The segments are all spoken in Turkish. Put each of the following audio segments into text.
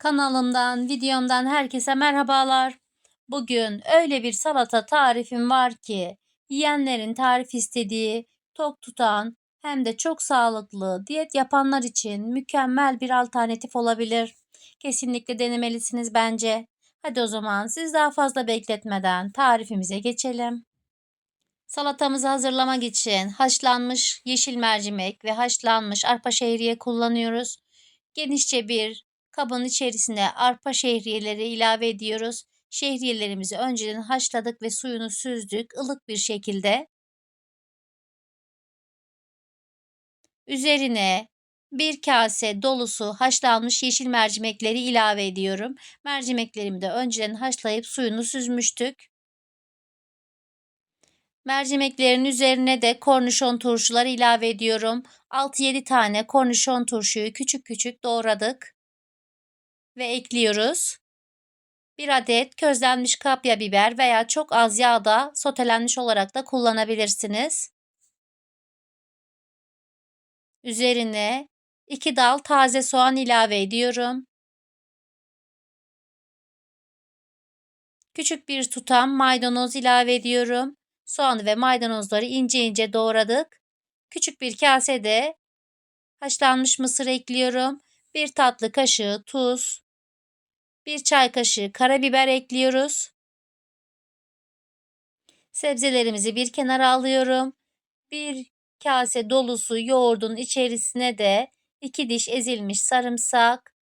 Kanalımdan, videomdan herkese merhabalar. Bugün öyle bir salata tarifim var ki yiyenlerin tarif istediği, tok tutan hem de çok sağlıklı diyet yapanlar için mükemmel bir alternatif olabilir. Kesinlikle denemelisiniz bence. Hadi o zaman siz daha fazla bekletmeden tarifimize geçelim. Salatamızı hazırlamak için haşlanmış yeşil mercimek ve haşlanmış arpa şehriye kullanıyoruz. Genişçe bir kabın içerisine arpa şehriyeleri ilave ediyoruz. Şehriyelerimizi önceden haşladık ve suyunu süzdük ılık bir şekilde. Üzerine bir kase dolusu haşlanmış yeşil mercimekleri ilave ediyorum. Mercimeklerimi de önceden haşlayıp suyunu süzmüştük. Mercimeklerin üzerine de kornişon turşuları ilave ediyorum. 6-7 tane kornişon turşuyu küçük küçük doğradık ve ekliyoruz. 1 adet közlenmiş kapya biber veya çok az yağda sotelenmiş olarak da kullanabilirsiniz. Üzerine 2 dal taze soğan ilave ediyorum. Küçük bir tutam maydanoz ilave ediyorum. Soğan ve maydanozları ince ince doğradık. Küçük bir kasede haşlanmış mısır ekliyorum. 1 tatlı kaşığı tuz, 1 çay kaşığı karabiber ekliyoruz. Sebzelerimizi bir kenara alıyorum. 1 kase dolusu yoğurdun içerisine de 2 diş ezilmiş sarımsak,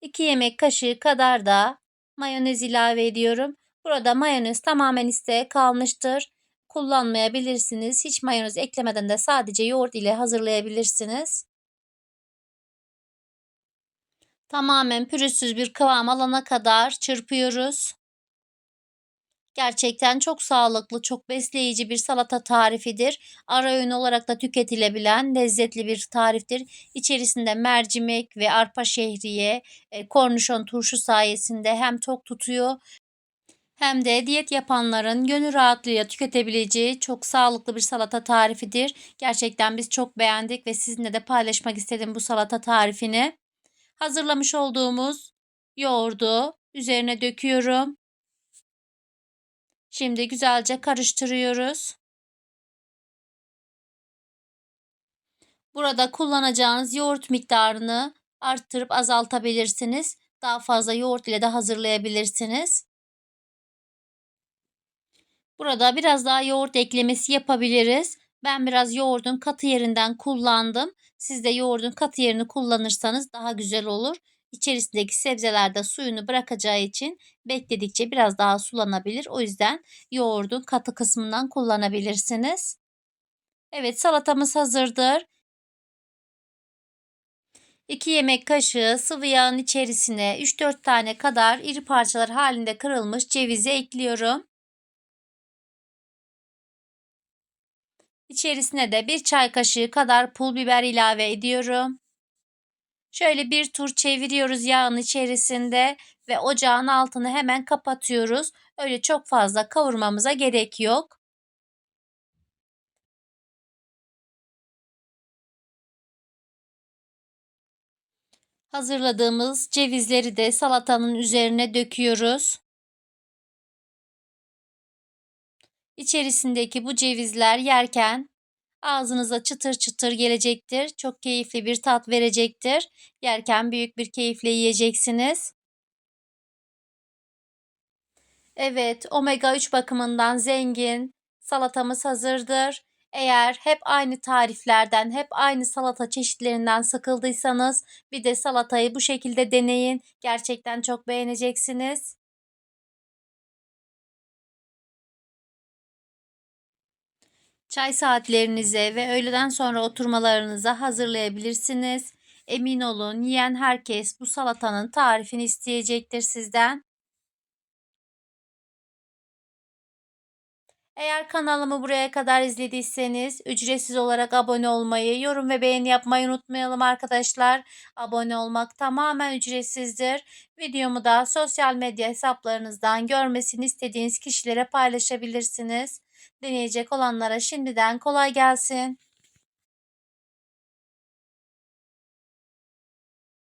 2 yemek kaşığı kadar da mayonez ilave ediyorum. Burada mayonez tamamen isteğe kalmıştır. Kullanmayabilirsiniz. Hiç mayonez eklemeden de sadece yoğurt ile hazırlayabilirsiniz. Tamamen pürüzsüz bir kıvam alana kadar çırpıyoruz. Gerçekten çok sağlıklı, çok besleyici bir salata tarifidir. Ara öğün olarak da tüketilebilen lezzetli bir tariftir. İçerisinde mercimek ve arpa şehriye, e, kornişon turşu sayesinde hem tok tutuyor hem de diyet yapanların gönül rahatlığıyla tüketebileceği çok sağlıklı bir salata tarifidir. Gerçekten biz çok beğendik ve sizinle de paylaşmak istedim bu salata tarifini. Hazırlamış olduğumuz yoğurdu üzerine döküyorum. Şimdi güzelce karıştırıyoruz. Burada kullanacağınız yoğurt miktarını arttırıp azaltabilirsiniz. Daha fazla yoğurt ile de hazırlayabilirsiniz. Burada biraz daha yoğurt eklemesi yapabiliriz. Ben biraz yoğurdun katı yerinden kullandım. Siz de yoğurdun katı yerini kullanırsanız daha güzel olur. İçerisindeki sebzeler de suyunu bırakacağı için bekledikçe biraz daha sulanabilir. O yüzden yoğurdun katı kısmından kullanabilirsiniz. Evet salatamız hazırdır. 2 yemek kaşığı sıvı yağın içerisine 3-4 tane kadar iri parçalar halinde kırılmış cevizi ekliyorum. İçerisine de bir çay kaşığı kadar pul biber ilave ediyorum. Şöyle bir tur çeviriyoruz yağın içerisinde ve ocağın altını hemen kapatıyoruz. Öyle çok fazla kavurmamıza gerek yok. Hazırladığımız cevizleri de salatanın üzerine döküyoruz. İçerisindeki bu cevizler yerken ağzınıza çıtır çıtır gelecektir. Çok keyifli bir tat verecektir. Yerken büyük bir keyifle yiyeceksiniz. Evet, omega 3 bakımından zengin salatamız hazırdır. Eğer hep aynı tariflerden, hep aynı salata çeşitlerinden sıkıldıysanız bir de salatayı bu şekilde deneyin. Gerçekten çok beğeneceksiniz. Çay saatlerinize ve öğleden sonra oturmalarınıza hazırlayabilirsiniz. Emin olun yiyen herkes bu salatanın tarifini isteyecektir sizden. Eğer kanalımı buraya kadar izlediyseniz ücretsiz olarak abone olmayı, yorum ve beğeni yapmayı unutmayalım arkadaşlar. Abone olmak tamamen ücretsizdir. Videomu da sosyal medya hesaplarınızdan görmesini istediğiniz kişilere paylaşabilirsiniz. Deneyecek olanlara şimdiden kolay gelsin.